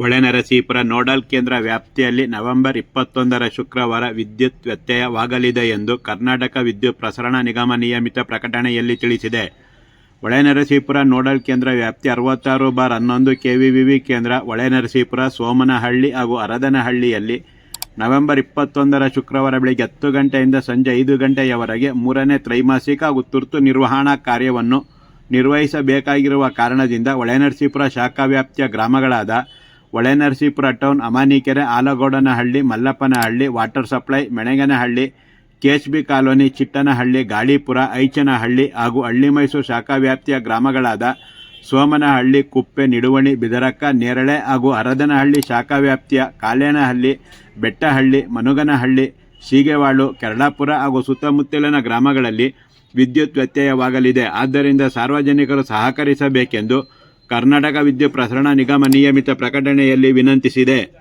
Holenarasipura nodal ಕೇಂದ್ರ ವ್ಯಾಪ್ತಿಯಲ್ಲಿ November ಇಪ್ಪತ್ತೊಂದರ ಶುಕ್ರವಾರ ವಿದ್ಯುತ್ ವ್ಯತ್ಯಯವಾಗಲಿದೆ ಎಂದು ಕರ್ನಾಟಕ ವಿದ್ಯುತ್ ಪ್ರಸರಣ ನಿಗಮ ನಿಯಮಿತ ಪ್ರಕಟಣೆಯಲ್ಲಿ ತಿಳಿಸಿದೆ. ಹೊಳೆನರಸೀಪುರ ನೋಡಲ್ ಕೇಂದ್ರ ವ್ಯಾಪ್ತಿ ಅರವತ್ತಾರು ಬಾರ್ ಹನ್ನೊಂದು ಕೆವಿವಿವಿ ಕೇಂದ್ರ ಹೊಳೆನರಸೀಪುರ ಸೋಮನಹಳ್ಳಿ ಹಾಗೂ ಅರದನಹಳ್ಳಿಯಲ್ಲಿ ನವೆಂಬರ್ ಇಪ್ಪತ್ತೊಂದರ ಶುಕ್ರವಾರ ಬೆಳಗ್ಗೆ ಹತ್ತು ಗಂಟೆಯಿಂದ ಸಂಜೆ ಐದು ಗಂಟೆಯವರೆಗೆ ಮೂರನೇ ತ್ರೈಮಾಸಿಕ ಹಾಗೂ ತುರ್ತು ನಿರ್ವಹಣಾ ಕಾರ್ಯವನ್ನು ನಿರ್ವಹಿಸಬೇಕಾಗಿರುವ ಕಾರಣದಿಂದ ಹೊಳೆನರಸೀಪುರ ಶಾಖಾ ವ್ಯಾಪ್ತಿಯ ಗ್ರಾಮಗಳಾದ Holenarasipura town Amanikere, Alagodanahalli, Mallappanahalli, water supply, Menaganahalli KHB colony, Chittanahalli, Galipura, Aichanahalli ಹಾಗೂ ಹಳ್ಳಿ ಮೈಸೂರು ಶಾಖಾ ವ್ಯಾಪ್ತಿಯ ಗ್ರಾಮಗಳಾದ ಸೋಮನಹಳ್ಳಿ, ಕುಪ್ಪೆ, ನಿಡುವಣಿ, ಬಿದರಕ್ಕ, ನೇರಳೆ ಹಾಗೂ ಹರದನಹಳ್ಳಿ ಶಾಖಾ ವ್ಯಾಪ್ತಿಯ ಕಾಲೇನಹಳ್ಳಿ, ಬೆಟ್ಟಹಳ್ಳಿ, ಮನುಗನಹಳ್ಳಿ, ಸೀಗೆವಾಳು, ಕೆರಳಾಪುರ ಹಾಗೂ ಸುತ್ತಮುತ್ತಲಿನ ಗ್ರಾಮಗಳಲ್ಲಿ ವಿದ್ಯುತ್ ವ್ಯತ್ಯಯವಾಗಲಿದೆ. ಆದ್ದರಿಂದ ಸಾರ್ವಜನಿಕರು ಸಹಕರಿಸಬೇಕೆಂದು ಕರ್ನಾಟಕ ವಿದ್ಯುತ್ ಪ್ರಸರಣ ನಿಗಮ ನಿಯಮಿತ ಪ್ರಕಟಣೆಯಲ್ಲಿ ವಿನಂತಿಸಿದೆ.